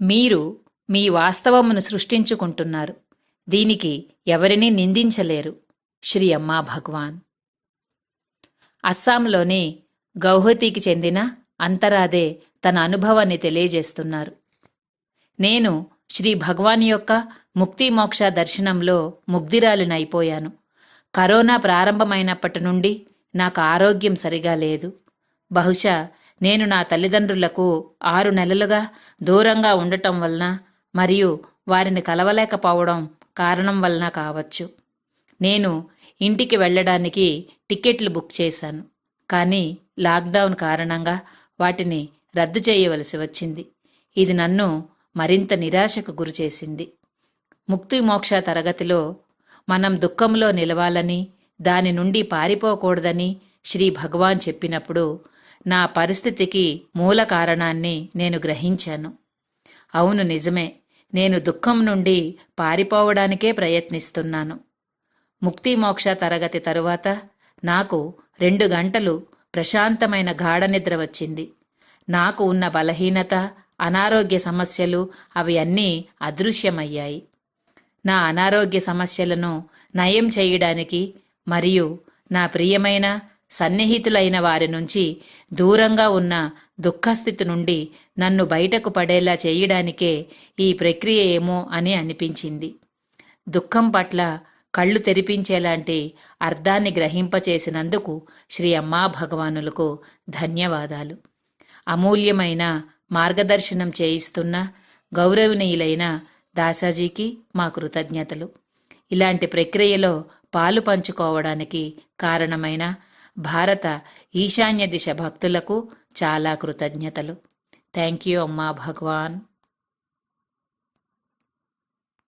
మీరు మీ వాస్తవమును సృష్టించుకుంటున్నారు. దీనికి ఎవరినీ నిందించలేరు. శ్రీ అమ్మా భగవాన్. అస్సాంలోని గౌహతికి చెందిన అంతరాదే తన అనుభవాన్ని తెలియజేస్తున్నారు. నేను శ్రీ భగవాన్ యొక్క ముక్తి మోక్ష దర్శనంలో ముగ్ధిరాలినైపోయాను. కరోనా ప్రారంభమైనప్పటి నుండి నాకు ఆరోగ్యం సరిగా లేదు. బహుశా నేను నా తల్లిదండ్రులకు ఆరు నెలలుగా దూరంగా ఉండటం వలన మరియు వారిని కలవలేకపోవడం కారణం వలన కావచ్చు. నేను ఇంటికి వెళ్ళడానికి టికెట్లు బుక్ చేశాను. కానీ లాక్డౌన్ కారణంగా వాటిని రద్దు చేయవలసి వచ్చింది. ఇది నన్ను మరింత నిరాశకు గురిచేసింది ముక్తి మోక్ష తరగతిలో మనం దుఃఖంలో నిలవాలని దాని నుండి పారిపోకూడదని శ్రీ భగవాన్ చెప్పినప్పుడు నా పరిస్థితికి మూల కారణాన్ని నేను గ్రహించాను. అవును నిజమే. నేను దుఃఖం నుండి పారిపోవడానికే ప్రయత్నిస్తున్నాను. ముక్తి మోక్ష తరగతి తరువాత నాకు రెండు గంటలు ప్రశాంతమైన గాఢ నిద్ర వచ్చింది. నాకు ఉన్న బలహీనత అనారోగ్య సమస్యలు అవి అన్నీ అదృశ్యమయ్యాయి. నా అనారోగ్య సమస్యలను నయం చేయడానికి మరియు నా ప్రియమైన సన్నిహితులైన వారి నుంచి దూరంగా ఉన్న దుఃఖస్థితి నుండి నన్ను బయటకు పడేలా చేయడానికే ఈ ప్రక్రియ ఏమో అని అనిపించింది. దుఃఖం పట్ల కళ్ళు తెరిపించేలాంటి అర్థాన్ని గ్రహింపచేసినందుకు శ్రీ అమ్మా భగవానులకు ధన్యవాదాలు. అమూల్యమైన మార్గదర్శనం చేయిస్తున్న గౌరవనీయులైన దాసాజీకి మా కృతజ్ఞతలు. ఇలాంటి ప్రక్రియలో పాలు పంచుకోవడానికి కారణమైన భారత ఈశాన్య దిశ భక్తులకు చాలా కృతజ్ఞతలు. థ్యాంక్ యూ అమ్మా భగవాన్.